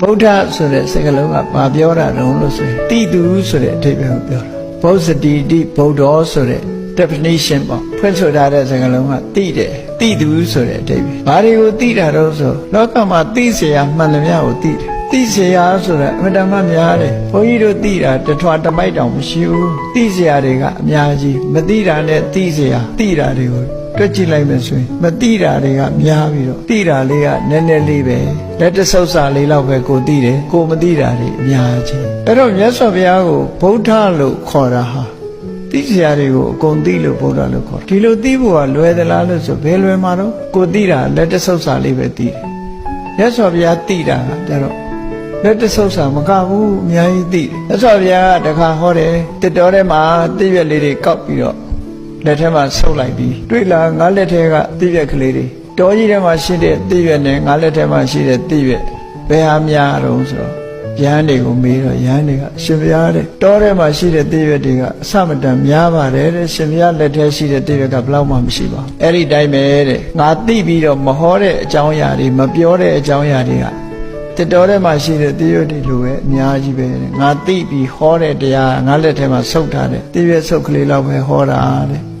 ဗုဒ္ဓဆိုတဲ့စကားလုံးကဘာပြောတာတုံးလို့ဆိုရင်တိတူဆိုတဲ့အဓိပ္ပာယ်ကိုပြောတာဘုဇတိတိဗုဒ္ဓောဆိုတဲ့ definition ပေါ့ဖွင့်ဆိုထားတဲ့စကားလုံးကတိတယ်တိတူဆိုတဲ့အဓိပ္ပာယ်ဘာတွေကိုတိတာတော့ဆိုလောကမှာတိเสียမှန်သမျှကိုတိတယ် သိစရာဆိုတာအမတန်မှများတယ်ဘုန်းကြီးတို့သိတာတထွာတမိုက်တောင်မရှိဘူးသိစရာတွေကအများကြီးမသိတာနဲ့သိစရာသိတာတွေကိုတွေ့ကြည့်လိုက်မယ်ဆိုရင်မသိတာတွေကများပြီးတော့သိတာလေးကနည်းနည်းလေးပဲလက်တဆုပ်စာလေးလောက်ပဲကိုသိတယ်ကိုမသိတာတွေအများကြီးအဲ့တော့မြတ်စွာဘုရားကိုဗုဒ္ဓလို့ခေါ်တာဟာသိစရာတွေကိုအကုန်သိလို့ဗုဒ္ဓလို့ခေါ်ဒီလိုသိဖို့ကလွယ်သလားလို့ဆိုဘယ်လွယ်မှာတော့ကိုသိတာလက်တဆုပ်စာလေးပဲသိတယ်မြတ်စွာဘုရားသိတာကကြတော့ လက်တဆုပ်စာမကဘူးအများကြီးသိတယ်မြတ်စွာဘုရားကတခါဟောတယ်တစ်တော်ထဲမှာတိရွက်လေးတွေကောက်ပြီးတော့လက်ထဲမှာဆုပ်လိုက်ပြီးတွေ့လားငါလက်ထဲကတိရွက်ကလေးတွေတော်ကြီးထဲမှာရှိတဲ့တိရွက်နဲ့ငါလက်ထဲမှာရှိတဲ့တိရွက်ဘယ်ဟာများတော့ဆိုတော့ရဟန်းတွေကိုမေးတော့ရဟန်းတွေကရှင်ဘုရားတဲ့တောထဲမှာရှိတဲ့တိရွက်တွေကအစမတန်များပါတယ်တဲ့ရှင်ဘုရားလက်ထဲရှိတဲ့တိရွက်ကဘယ်လောက်မှမရှိပါဘူးအဲ့ဒီတိုင်းပဲတဲ့ငါသိပြီးတော့မဟောတဲ့အကြောင်းအရာတွေမပြောတဲ့အကြောင်းအရာတွေက တတော်ထဲမှာရှိတဲ့တိရွက်တွေလိုပဲအများကြီးပဲတဲ့ငါသိပြီးဟောတဲ့တရားငါလက်ထဲမှာဆုပ်ထားတဲ့တိရွက်ဆုပ်ကလေးလောက်ပဲဟောတာတဲ့